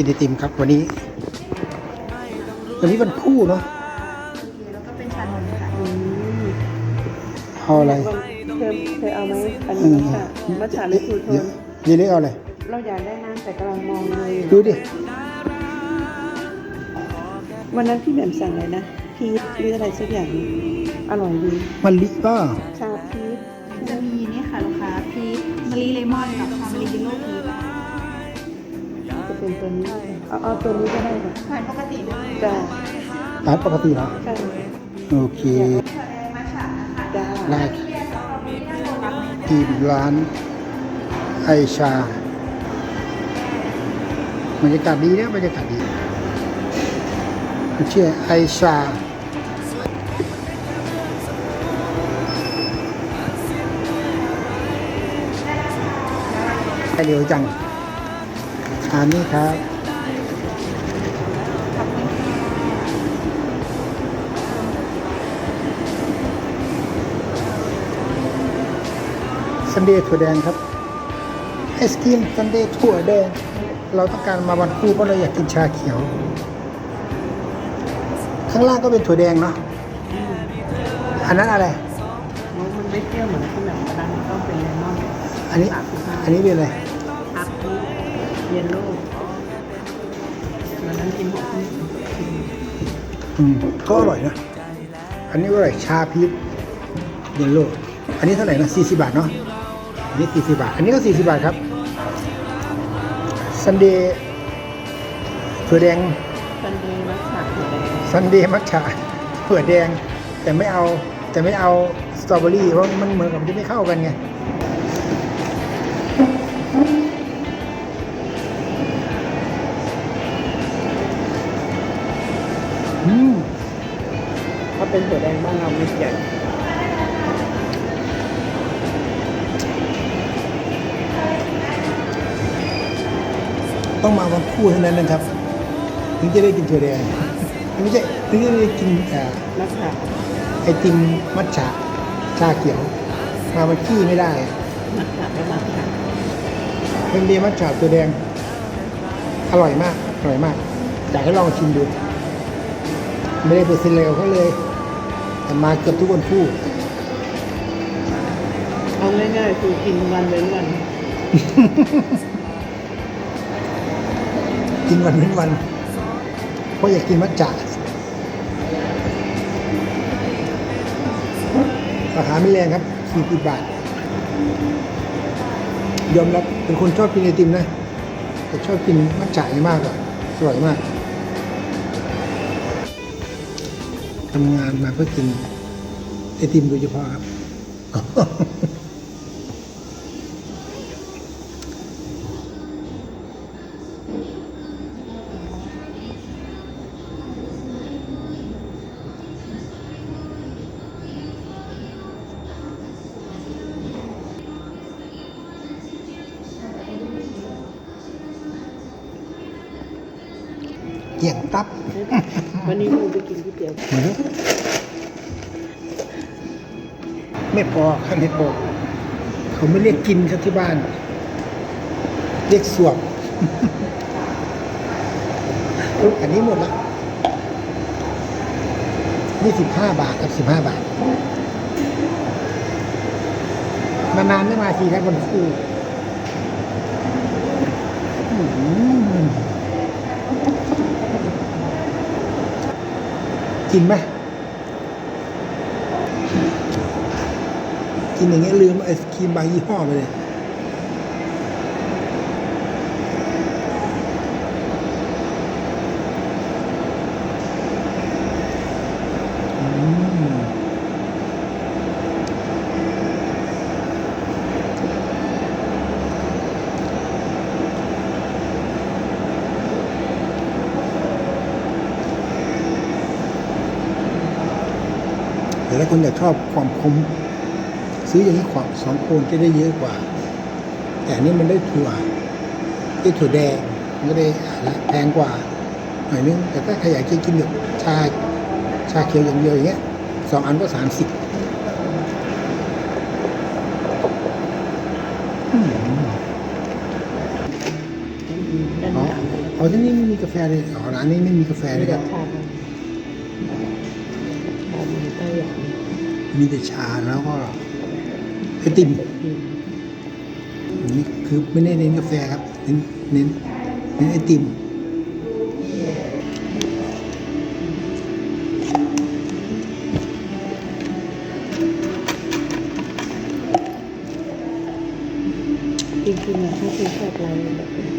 กินไอติมครับวันนี้ วันนี้วันคู่เนาะแล้วก็เป็นชานมค่ะเอาอะไรเธอเธอเอาไหมอันนี้มัทฉะมัทฉะหรือทูโทเดี๋ยวนเยเล็กเอาอะไรเราอยากได้น้ำแต่กำลังมองเลยดูดิวันนั้นพี่แหม่มสั่งอะไรนะพีชหรืออะไรสักอย่างอร่อยดีมันลิก็ชาพีชจะมีนี่ค่ะลูกค้าพีชมะลิเลมอนกับชามะลิยิโล่พีชจะ เป็นตัวนี้เอาเอาตัวนี้ก็ได้ค่ะขายปกติเลยจ้าร้านปกติเหรอใช่โอเคชาแดงมัทฉะนะคะจ้าได้ที่ร้านไอชาบรรยากาศดีนะบรรยากาศดีมันชื่อไอชาไปเร็วจัง อันนี้ครับซันเดย์ถั่วแดงครับไอศครีมซันเดย์ถั่วแดง เราต้องการมาวันคู่เพราะเราอยากกินชาเขียว ข้างล่างก็เป็นถั่วแดงเนาะอันนั้นอะไรมันไม่เปรี้ยวเหมือนที่แบบวันนั้นต้องเป็นเลมอนอันนี้อันนี้เป็นอะไรอัพพีช เยลโล่วันนั้นกินหกที่อืมก็อร่อยนะ อันนี้ก็อร่อยชาพีชเยลโล่อันนี้เท่าไหร่นะ40 บาทเนาะอันนี้40บาท อันนี้ก็40บาทครับซันเดย์ถั่วแดงซันเดย์มัทฉะถั่วแดงซันเดย์มัทฉะถั่วแดง แต่ไม่เอาแต่ไม่เอาสตรอเบอรี่เพราะมันเหมือนกับมันจะไม่เข้ากันไง ถ้าเป็นถั่วแดงบ้านเราไม่ใหญ่ต้องมาวันคู่เท่านั้นนะครับ ถึงจะได้กินถั่วแดงไม่ใช่ถึงจะได้กินอ่ามัทฉะไอติมมัทฉะชาเขียว มาวันขี้ไม่ได้มัทฉะและมัทฉะเป็นเดียมัทฉะตัวแดง อร่อยมาก อร่อยมาก อยากให้ลองชิมดู ไม่ได้เปอร์เซ็นต์เลวเขาเลย แต่มาเกือบทุกวันคู่เอาง่ายๆคือกินวันเว้นวัน กินวันเว้นวัน เพราะอยากกินมัทฉะราคาไม่แรงครับ40บาท ยอมรับเป็นคนชอบกินไอติมนะ แต่ชอบกินมัทฉะนี่มากกว่าอร่อยมาก ทำงานมาเพื่อกินไอติมโดยเฉพาะครับ เกี่ยงตับวันนี้มูไปกินก๋วยเตี๋ยวเหมือนไม่พอครับไม่พอเขาไม่เรียกกินครับที่บ้าน เรียกสวบอันนี้หมดละนี่สิบห้าบาทครับสิบห้าบาท นานๆไม่มาทีครับวันคู่อื้อหือ กินไหมกินอย่างเงี้ยลืมไอศครีมบางยี่ห้อไปเลย แต่ถ้าคนอยากชอบความคมซื้ออย่างนี้ขวางสองโคนจะได้เยอะกว่า แต่อันนี้มันได้ถั่วได้ถั่วแดงมันก็ได้แพงกว่าหน่อยนึงแต่ถ้าใครอยากจะกินแบบชาชาเขียวอย่างเดียวอย่างเงี้ยสองอันก็สามสิบอืมด้านอ๋อหลังเลยอ๋อที่นี่ไม่มีกาแฟเลยอ๋อร้านนี้ไม่มีกาแฟเลยครับชาชามัน ไต้หวันมีแต่ชาแล้วก็ไอติมนี่คือไม่ได้เน้นกาแฟครับ เน้นเน้นเน้นไอติมจริงๆอะถ้าคือชอบอะไรแบบ